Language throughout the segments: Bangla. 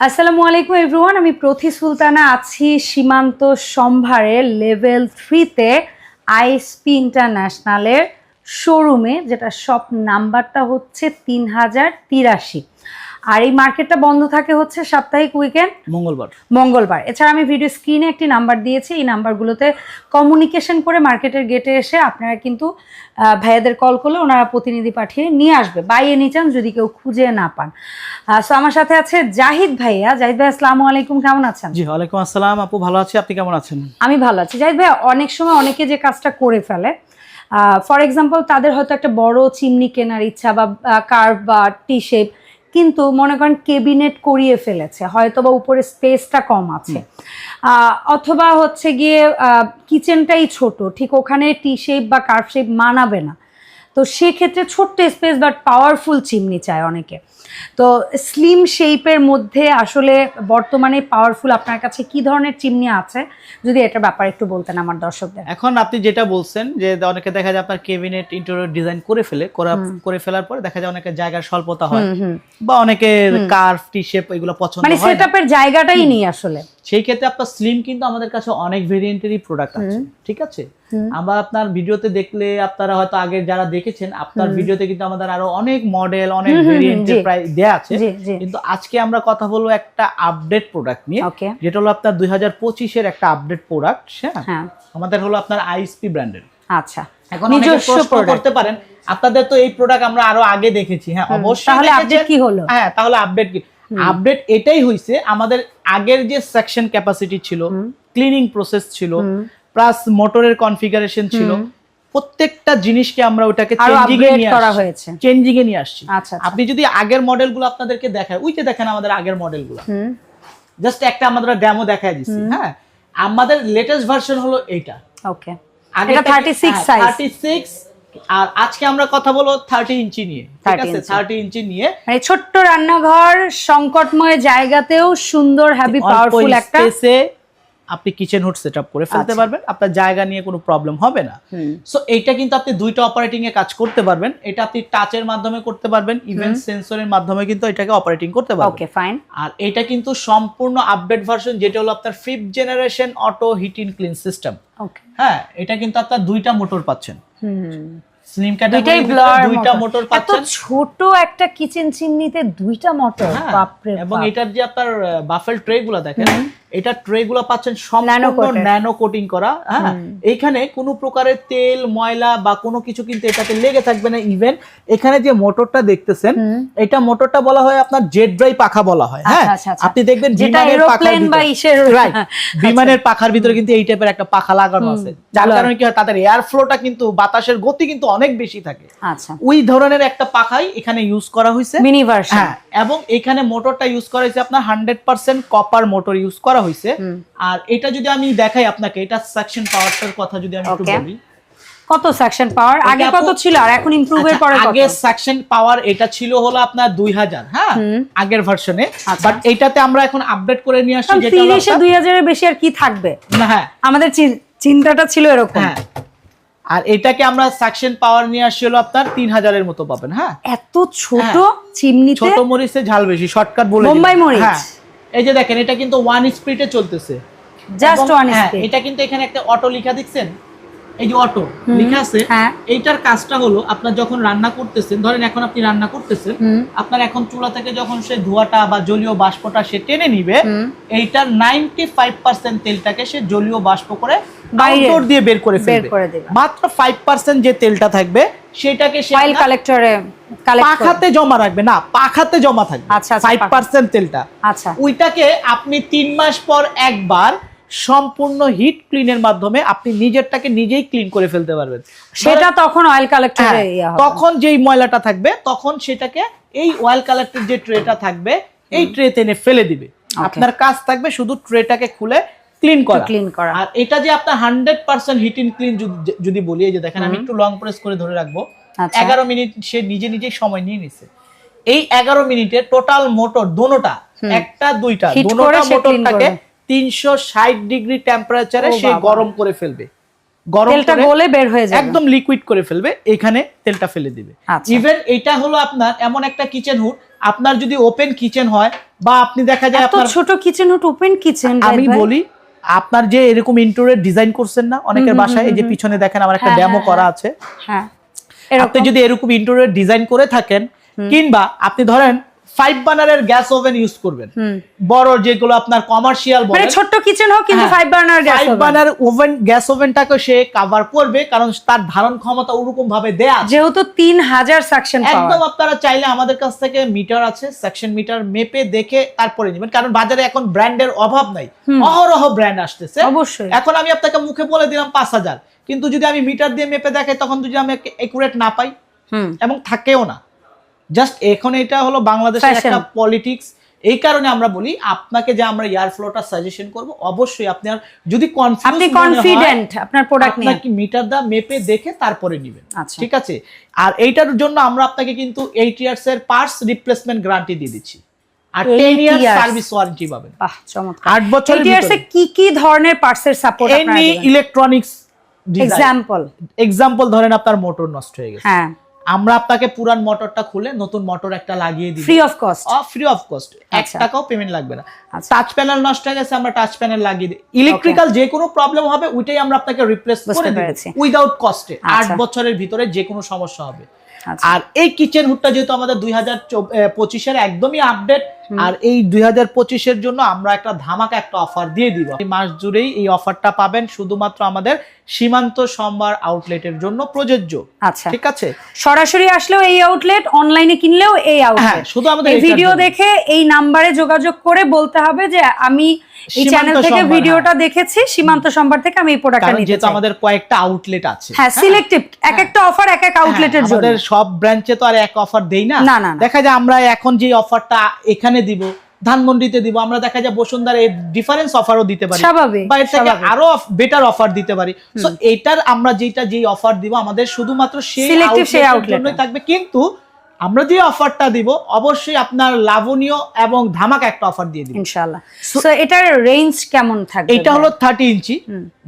আসসালামু আলাইকুম এভরিওয়ান আমি প্রথি সুলতানা আছি সীমান্ত সম্ভারের লেভেল থ্রিতে আইএসপি ইন্টারন্যাশনালের শোরুমে যেটা শপ নাম্বারটা হচ্ছে তিন হাজার তিরাশি। আর এই মার্কেটটা বন্ধ থাকে হচ্ছে সাপ্তাহিক উইকেন্ড মঙ্গলবার। মঙ্গলবার। এছাড়া আমি ভিডিও স্ক্রিনে একটি নাম্বার দিয়েছি। এই নাম্বারগুলোতে কমিউনিকেশন করে মার্কেটের গেটে এসে আপনারা কিন্তু ভাইয়াদের কল করলে ওনারা প্রতিনিধি পাঠিয়ে নিয়ে আসবে। বাই এনি চান যদি কেউ খুঁজে না পান। সো আমার সাথে আছে জাহিদ ভাইয়া। জাহিদ ভাই আসসালামু আলাইকুম। কেমন আছেন? জি ওয়ালাইকুম আসসালাম। আপু ভালো আছি? আপনি কেমন আছেন? আমি ভালো আছি। জাহিদ ভাই অনেক সময় অনেকে যে কাজটা করে ফেলে ফর এক্সাম্পল তাদের হয়তো একটা বড় চিমনি কেনার ইচ্ছা বা কার্ভ বা টি শেপ কিন্তু মনে করেন কেবিনেট করিয়ে ফেলেছে হয়তো বা উপরে স্পেসটা কম আছে। আহ, অথবা হচ্ছে গিয়ে কিচেনটাই ছোট ঠিক ওখানে টি শেপ বা কার্ভ শেপ মানাবে না। তো সেক্ষেত্রে ছোট্ট স্পেস বাট পাওয়ারফুল চিমনি চায় অনেকে। তো স্লিম শেপের মধ্যে আসলে বর্তমানে পাওয়ারফুল আপনার কাছে কি ধরনের চিমনি আছে? যদি এটা ব্যাপারে একটু বলতেন আমার দর্শকদের। এখন আপনি যেটা বলছেন যে অনেকে দেখা যায় আপনার কেবিনেট ইন্টেরিয়র ডিজাইন করে ফেলে করা- ফেলার পরে দেখা যায় অনেকের জায়গার স্বল্পতা হয়। বা অনেকের কার্ভ টি শেপ এগুলো পছন্দ মানে হয় সেট না। আপের জায়গাটাই নেই আসলে। সেই ক্ষেত্রে আপনার স্লিম কিন্তু আমাদের কাছে অনেক ভেরিয়েন্টেরই প্রোডাক্ট আছে ঠিক আছে? আমরা আপনার ভিডিওতে দেখলে আপনারা হয়তো আগে যারা দেখেছেন আপনার ভিডিওতে কিন্তু আমাদের আরও অনেক মডেল অনেক ভেরিয়েন্টের প্রায় দেয়া আছে। কিন্তু আজকে আমরা কথা বলব একটা আপডেট প্রোডাক্ট নিয়ে যেটা হলো আপনার দুই হাজার পঁচিশের একটা আপডেট প্রোডাক্ট হ্যাঁ? হ্যাঁ। আমাদের হলো আপনার আইএসপি ব্র্যান্ডের আচ্ছা। এখন প্রশ্ন করতে পারেন আপনাদের তো এই প্রোডাক্ট আমরা আরও আগে দেখেছি হ্যাঁ অবশ্যই তাহলে আপডেট কি হলো? হ্যাঁ তাহলে আপডেট কি? আপডেট এটাই হইছে আমাদের আগের যে সেকশন ক্যাপাসিটি ছিল ক্লিনিং প্রসেস ছিল প্লাস মোটরের কনফিগারেশন ছিল প্রত্যেকটা জিনিসকে আমরা ওটাকে চেঞ্জিং এ নিয়ে করা হয়েছে। চেঞ্জিং এ নিয়ে আসছি। আচ্ছা আচ্ছা। আপনি যদি আগের মডেলগুলো আপনাদেরকে দেখায় ওই যে দেখেন আমাদের আগের মডেলগুলো জাস্ট একটা আমাদের ডেমো দেখায় দিচ্ছি হ্যাঁ? আমাদের লেটেস্ট ভার্সন হলো এইটা। ওকে এটা 36 সাইজ থার্টি সিক্স আর আজকে আমরা কথা বলব থার্টি ইঞ্চি নিয়ে ঠিক আছে? থার্টি ইঞ্চি নিয়ে। মানে ছোট্ট রান্নাঘর সংকটময় জায়গাতেও সুন্দর হ্যাভি পাওয়ার পাওয়ারফুল একটা আপনি কিচেন হুড সেট আপ করে ফেলতে আচ্ছা। পারবেন আপনার জায়গা নিয়ে কোনো প্রবলেম হবে না। সো এইটা কিন্তু আপনি দুইটা অপারেটিং এ কাজ করতে পারবেন। এটা আপনি টাচের মাধ্যমে করতে পারবেন ইভেন সেন্সরের মাধ্যমে কিন্তু এটাকে অপারেটিং করতে পারবেন। ওকে ফাইন আর এটা কিন্তু সম্পূর্ণ আপডেট ভার্সন যেটা হলো আপনার fifth generation auto heat in clean system okay হ্যাঁ এটা কিন্তু আপনার দুইটা মোটর পাচ্ছেন। হুম। স্লিম ক্যাটাগরি দুইটা মোটর এত পাচ্ছেন। ছোট একটা কিচেন চিমনিতে দুইটা মোটর হ্যাঁ, বাপরে এবং। এটার যে আপনার বাফেল ট্রে গুলা দেখেন এটা ট্রে গুলা পাচ্ছেন সম্পূর্ণ। ন্যানো কোটিং করা হ্যাঁ? এইখানে কোনো প্রকারের তেল ময়লা বা কোনো কিছু কিন্তু এটাতে লেগে থাকবে না ইভেন এখানে যে মোটরটা দেখতেছেন এটা মোটরটা বলা হয় আপনার জেট ড্রাই পাখা বলা হয় হ্যাঁ? আচ্ছা, আচ্ছা, আচ্ছা। আপনি দেখবেন বিমানের পাখার বিমানের পাখার ভিতরে কিন্তু এই টাইপের একটা পাখা লাগানো আছে। যার কারণে কি হয় তাদের এয়ার ফ্লোটা কিন্তু বাতাসের গতি কিন্তু অনেক বেশি থাকে। আচ্ছা। ওই ধরনের একটা পাখাই এখানে ইউজ করা হয়েছে মিনি ভার্সন হ্যাঁ এবং এখানে মোটরটা ইউজ করা হয়েছে আপনার hundred percent copper motor use করা হয়েছে আর এটা যদি আমি দেখাই আপনাকে এটা সেকশন পাওয়ারটার কথা যদি আমি একটু বলি। কত সেকশন পাওয়ার আগে কত ছিল আর এখন ইমপ্রুভের আচ্ছা, পরে আগে সেকশন পাওয়ার এটা ছিল হলো আপনার দুই হাজার হ্যাঁ? আগের ভার্সনে আচ্ছা। বাট এটাতে আমরা এখন আপডেট করে নিয়ে আসছি যেটা আপনার- দুই হাজারের বেশি আর কি থাকবে? না, হ্যাঁ। আমাদের চিন্তাটা ছিল এরকম। হ্যাঁ। আর এটাকে আমরা সেকশন পাওয়ার নিয়ে আসছি হলো আপনার তিন হাজারের মতো পাবেন হ্যাঁ? এত ছোট হ্যাঁ। চিমনিতে? ছোট মরিচে ঝাল বেশি শর্টকাট বলে বোম্বাই দিলাম। মরিচ। এই যে দেখেন এটা কিন্তু ওয়ান স্পিডে চলতেছে। জাস্ট ওয়ান স্পিড এটা কিন্তু এখানে একটা অটো লিখা দেখছেন? এই যে অটো লেখা আছে হ্যাঁ। এইটার কাজটা হলো আপনার যখন রান্না করতেছেন ধরেন এখন আপনি রান্না করতেছেন আপনার এখন চুলা থেকে যখন সে ধোঁয়াটা বা জলীয় বাষ্পটা সে টেনে নিবে এইটার নাইনটি ফাইভ পার্সেন্ট তেলটাকে সে জলীয় বাষ্প করে আউটডোর দিয়ে বের করে ফেলবে। মাত্র ফাইভ পার্সেন্ট যে তেলটা থাকবে সেটাকে অয়েল কালেক্টরে পাখাতে জমা রাখবে না পাখাতে জমা থাকবে আচ্ছা, আচ্ছা, ফাইভ পার্সেন্ট তেলটা। আচ্ছা। ওইটাকে আপনি তিন মাস পর একবার সম্পূর্ণ হিট ক্লিনের মাধ্যমে আপনি নিজেরটাকে নিজেই ক্লিন করে ফেলতে পারবেন। সেটা তখন অয়েল কালেক্টরে হ্যাঁ, হবে। তখন যেই ময়লাটা থাকবে তখন সেটাকে এই অয়েল কালারটির যে ট্রেটা থাকবে এই ট্রেতে এনে ফেলে দিবে। আপনার কাজ থাকবে শুধু ট্রেটাকে খুলে ক্লিন করা। ক্লিন করা। আর এটা যে আপনার hundred percent heat in clean যদি বলি এই যে দেখেন আমি একটু লং প্রেস করে ধরে রাখব। আচ্ছা। এগারো মিনিট সে নিজে নিজেই সময় নিয়ে নিছে। এই এগারো মিনিটে টোটাল মোটর দোনোটা একটা দুইটা দোনোটা মোটরটাকে। তিনশো ষাট ডিগ্রি টেম্পারেচারে সে গরম করে ফেলবে। গরম তেলটা গলে বের হয়ে যাবে। একদম লিকুইড করে ফেলবে এখানে তেলটা ফেলে দিবে। আচ্ছা। ইভেন এটা হলো আপনার এমন একটা কিচেন হুড আপনার যদি ওপেন কিচেন হয় বা আপনি দেখা যায় আপনার ছোট কিচেন হট ওপেন কিচেন আমি বলি আপনার যে এরকম ইন্টোরিয়র ডিজাইন করছেন না অনেকের বাসায় এই যে পিছনে দেখেন আমার একটা হ্যাঁ, ডেমো হ্যাঁ, করা হ্যাঁ। আছে। হ্যাঁ। আপনি যদি এরকম ইন্টোরিয়র ডিজাইন করে থাকেন কিংবা আপনি ধরেন ফাইভ বার্নারের গ্যাস ওভেন ইউজ করবেন। বড় যেগুলো আপনার কমার্শিয়াল মানে ছোট্ট কিচেন হোক কিন্তু five burner gas five burner oven gas ওভেনটাকে সে কভার করবে কারণ তার ধারণ ক্ষমতা ওরকম ভাবে দেয়া যেহেতু তিন হাজার সাকশন একদম আপনারা চাইলে আমাদের কাছ থেকে মিটার আছে সেকশন মিটার মেপে দেখে তারপরে নেবেন। কারণ বাজারে এখন ব্র্যান্ডের অভাব নাই। অহরহ ব্র্যান্ড আসতেছে। অবশ্যই। এখন আমি আপনাকে মুখে বলে দিলাম পাঁচ হাজার। কিন্তু যদি আমি মিটার দিয়ে মেপে দেখাই তখন যদি আমি একুরেট না পাই এবং থাকেও না। জাস্ট এখন এটা হলো বাংলাদেশের একটা পলিটিক্স এই কারণে আমরা বলি আপনাকে যে আমরা এয়ার ফ্লোটা সাজেশন করব অবশ্যই আপনার যদি কনফিউজ আপনি কনফিডেন্ট আপনার প্রোডাক্ট নিয়ে। আপনাকে মিটার দা মেপে দেখে তারপরে নেবেন। আচ্ছা। ঠিক আছে? আর এইটার জন্য আমরা আপনাকে কিন্তু এইট ইয়ার্স এর পার্টস রিপ্লেসমেন্ট গ্যারান্টি দিয়ে দিচ্ছি। আর Eight ten years service warranty পাবেন। বাহ চমৎকার। আট বছরের ATRs এ কি কি ধরনের পার্টসের সাপোর্ট আপনারা এনি ইলেকট্রনিক্স এক্সাম্পল এক্সাম্পল ধরেন আপনার মোটর নষ্ট হয়ে গেছে। হ্যাঁ। আমরা আপনাকে পুরান মোটরটা খুলে নতুন মোটর একটা লাগিয়ে দিই free of cost free of cost এক আচ্ছা। টাকাও পেমেন্ট লাগবে না। আচ্ছা। টাচ প্যানেল নষ্ট হয়ে গেছে আমরা টাচ প্যানেল লাগিয়ে দিই। ইলেকট্রিক্যাল যে কোনো প্রবলেম হবে ওইটাই আমরা আপনাকে রিপ্লেস করে দেব। উইদাউট কস্টে আট আচ্ছা। বছরের ভিতরে যে কোনো সমস্যা হবে। আচ্ছা। আর এই কিচেন হুডটা যেহেতু আমাদের দুই হাজার পঁচিশের একদমই আপডেট আর এই দুই হাজার পঁচিশের জন্য আমরা একটা ধামাকা একটা অফার দিয়ে দিব। এই মাস জুড়েই এই অফারটা পাবেন শুধুমাত্র আমাদের সীমান্ত সোমবার আউটলেটের জন্য প্রযোজ্য। আচ্ছা। ঠিক আছে? সরাসরি আসলেও এই আউটলেট অনলাইনে কিনলেও এই হ্যাঁ আউটলেট শুধু আমাদের ভিডিও দেখে এই নাম্বারে যোগাযোগ করে বলতে হবে যে আমি এই চ্যানেল থেকে ভিডিওটা দেখেছি সীমান্ত সম্ভার থেকে আমি এই প্রোডাক্টটা নিতে যেহেতু আমাদের কয়েকটা আউটলেট আছে। হ্যাঁ সিলেক্টিভ এক একটা অফার এক এক আউটলেটের হ্যাঁ, জন্য আমাদের সব ব্রাঞ্চে তো আর এক অফার দেই না। না, না, না। দেখা যায় আমরা এখন যে অফারটা এখানে দিব ধানমন্ডিতে দিব আমরা দেখা যায় বসুন্ধরা এই ডিফারেন্স অফারও দিতে পারি। বা এর থেকে আরও বেটার অফার দিতে পারি। সো এটার আমরা যেটা যেই অফার দিব আমাদের শুধুমাত্র সেই জন্যই থাকবে। কিন্তু আমরা যে অফারটা দিব অবশ্যই আপনার লাভনীয় এবং ধামাকা একটা অফার দিয়ে দিব। ইনশাআল্লাহ। সো এটার রেঞ্জ কেমন থাকবে এটা হলো থার্টি ইঞ্চি।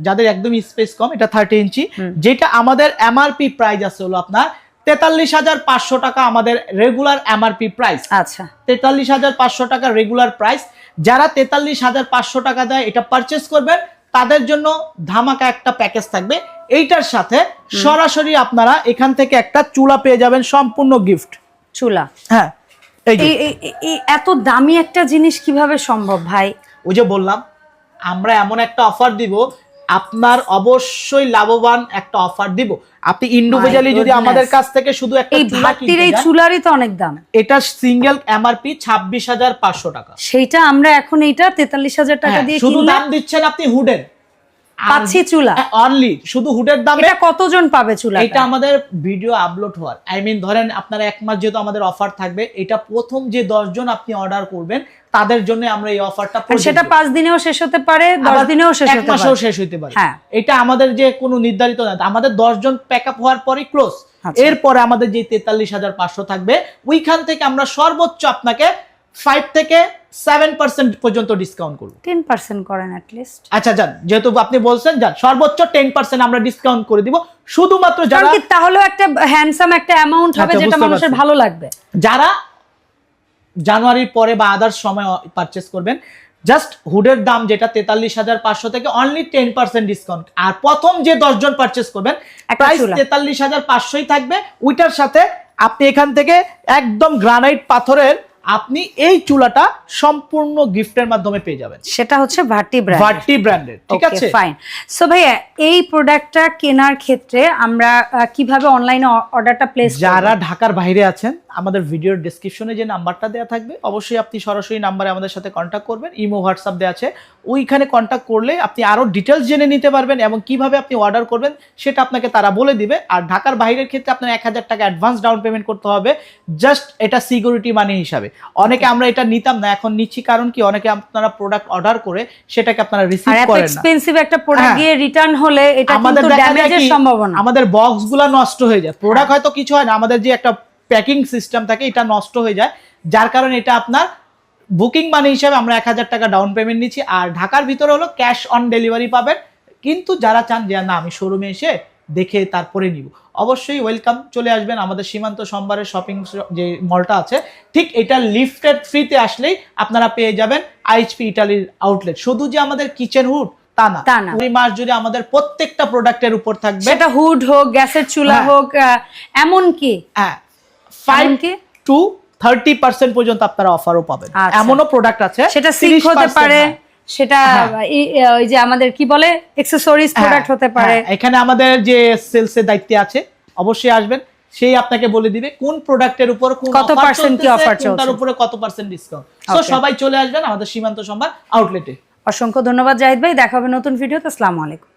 যাদের একদম স্পেস কম এটা থার্টি ইঞ্চি। যেটা আমাদের এমআরপি প্রাইস আছে হলো আপনার তেতাল্লিশ হাজার পাঁচশো টাকা আমাদের রেগুলার এমআরপি প্রাইস আচ্ছা। তেতাল্লিশ হাজার পাঁচশো টাকা রেগুলার প্রাইস যারা তেতাল্লিশ হাজার পাঁচশো টাকা দেয় এটা পারচেস করবেন। তাদের জন্য ধামাকা একটা প্যাকেজ থাকবে। এইটার সাথে সরাসরি আপনারা এখান থেকে একটা চুলা পেয়ে যাবেন সম্পূর্ণ গিফট চুলা? হ্যাঁ এত দামি একটা জিনিস কীভাবে সম্ভব ভাই? ওই যে বললাম আমরা এমন একটা অফার দিব আপনার অবশ্যই লাভবান একটা অফার দিব। আপনি ইন্ডিভিজুয়ালি যদি আমাদের কাছ থেকে শুধু একটা এই চুলা এই চুলারই তো অনেক দাম। এটা সিঙ্গেল এমআরপি ছাব্বিশ হাজার পাঁচশো টাকা। সেইটা আমরা এখন এইটা তেতাল্লিশ হাজার টাকা হ্যাঁ, দিয়ে শুধু দাম দিচ্ছেন আপনি হুডের পাচ্ছি চুলা। অনলি শুধু হুডের দামে। এটা কতজন পাবে চুলা এটা আমাদের ভিডিও আপলোড হওয়ার। আই মিন ধরেন আপনার এক মাস যেহেতু আমাদের অফার থাকবে এটা প্রথম যে দশজন আপনি অর্ডার করবেন তাদের জন্য আমরা এই অফারটা সেটা পাঁচ দিনেও শেষ হতে পারে দশ দিনেও শেষ হতে মাসেও শেষ হইতে পারে। হ্যাঁ। এটা আমাদের যে কোনো নির্ধারিত না আমাদের দশ জন প্যাক আপ হওয়ার পরে ক্লোজ আচ্ছা। এরপরে আমাদের যে তেতাল্লিশ হাজার পাঁচশো থাকবে ওইখান থেকে আমরা সর্বোচ্চ আপনাকে ফাইভ থেকে সেভেন পার্সেন্ট পর্যন্ত ডিসকাউন্ট করব টেন পার্সেন্ট করেন অ্যাটলিস্ট আচ্ছা যান যেহেতু আপনি বলছেন যান সর্বোচ্চ টেন পার্সেন্ট আমরা ডিসকাউন্ট করে দিব। শুধুমাত্র যারা তাহলেও একটা হ্যান্ডসাম একটা অ্যামাউন্ট হবে আচ্ছা, যেটা মানুষের ভালো লাগবে। যারা জানুয়ারির পরে বা আদার্স সময় পারচেস করবেন জাস্ট হুডের দাম যেটা তেতাল্লিশ হাজার পাঁচশো থেকে অনলি টেন পার্সেন্ট ডিসকাউন্ট আর প্রথম যে দশজন পারচেস করবেন প্রাইস। তেতাল্লিশ হাজার পাঁচশোই থাকবে। ওইটার সাথে আপনি এখান থেকে একদম গ্রানাইট পাথরের আপনি এই চুলাটা সম্পূর্ণ গিফটের মাধ্যমে পেয়ে যাবেন। সেটা হচ্ছে ভাটি ব্র্যান্ড ভাটি ব্র্যান্ডের ঠিক আছে? ফাইন সো ভাইয়া এই প্রোডাক্টটা কেনার ক্ষেত্রে আমরা কীভাবে অনলাইনে অর্ডারটা প্লেস যারা ঢাকার বাইরে আছেন আমাদের ভিডিওর ডেসক্রিপশনে যে নাম্বারটা দেওয়া থাকবে অবশ্যই আপনি সরাসরি নাম্বারে আমাদের সাথে কন্ট্যাক্ট করবেন। ইমো হোয়াটসঅ্যাপ দেওয়া আছে। ওইখানে কন্ট্যাক্ট করলে আপনি আরও ডিটেলস জেনে নিতে পারবেন এবং কীভাবে আপনি অর্ডার করবেন সেটা আপনাকে তারা বলে দিবে। আর ঢাকার বাইরের ক্ষেত্রে আপনার এক হাজার টাকা অ্যাডভান্স ডাউন পেমেন্ট করতে হবে জাস্ট এটা সিকিউরিটি মানি হিসাবে। অনেকে আমরা এটা নিতাম না এখন নিচ্ছি কারণ কি অনেকে আপনারা প্রোডাক্ট অর্ডার করে সেটাকে আপনারা রিসিভ করেন না। এক্সপেন্সিভ একটা প্রোডাক্ট। গিয়ে রিটার্ন হলে এটা আমাদের কিন্তু ড্যামেজের সম্ভাবনা। আমাদের বক্সগুলা নষ্ট হয়ে যায়। প্রোডাক্ট হয়তো কিছু হয় না আমাদের যে একটা প্যাকিং সিস্টেম থাকে এটা নষ্ট হয়ে যায়। যার কারণে এটা আপনার বুকিং মানি হিসাবে আমরা এক হাজার টাকা ডাউন পেমেন্ট নিচ্ছি। আর ঢাকার ভিতরে হলো ক্যাশ অন ডেলিভারি পাবেন। কিন্তু যারা চান যে না আমি শোরুমে এসে দেখে তারপরে নিব। অবশ্যই ওয়েলকাম চলে আসবেন আমাদের সীমান্ত সোমবারের শপিং যে মলটা আছে। ঠিক এটা লিফটেড ফ্রিতে আসলেই আপনারা পেয়ে যাবেন আইএইচপি ইটালির আউটলেট শুধু যে আমাদের কিচেন হুড তা না। দুই মাস জুড়ে আমাদের প্রত্যেকটা প্রোডাক্টের উপর থাকবে। সেটা হুড হোক গ্যাসের চুলা হ্যাঁ। হোক আহ, এমনকি হ্যাঁ। ফাইভ এমনকি? টু থার্টি পার্সেন্ট পর্যন্ত আপনারা অফারও পাবেন। আচ্ছা। এমনও প্রোডাক্ট আছে সেটা সিঙ্ক হতে পারে। সেটা হ্যাঁ। ওই যে আমাদের কি বলে? এক্সেসরিজ প্রোডাক্ট হ্যাঁ, হতে পারে। হ্যাঁ, এখানে আমাদের যে সেলসের দায়িত্বে আছে অবশ্যই আসবেন। সেই আপনাকে বলে দিবে কোন প্রোডাক্টের উপর কোন কত percent কি কোনটার চলছে। উপরে কত পার্সেন্ট ডিসকাউন্ট তো সবাই চলে আসবেন আমাদের সীমান্ত সম্ভার আউটলেটে অসংখ্য ধন্যবাদ জাহিদ ভাই। দেখা হবে নতুন ভিডিওতে। আসসালামু আলাইকুম।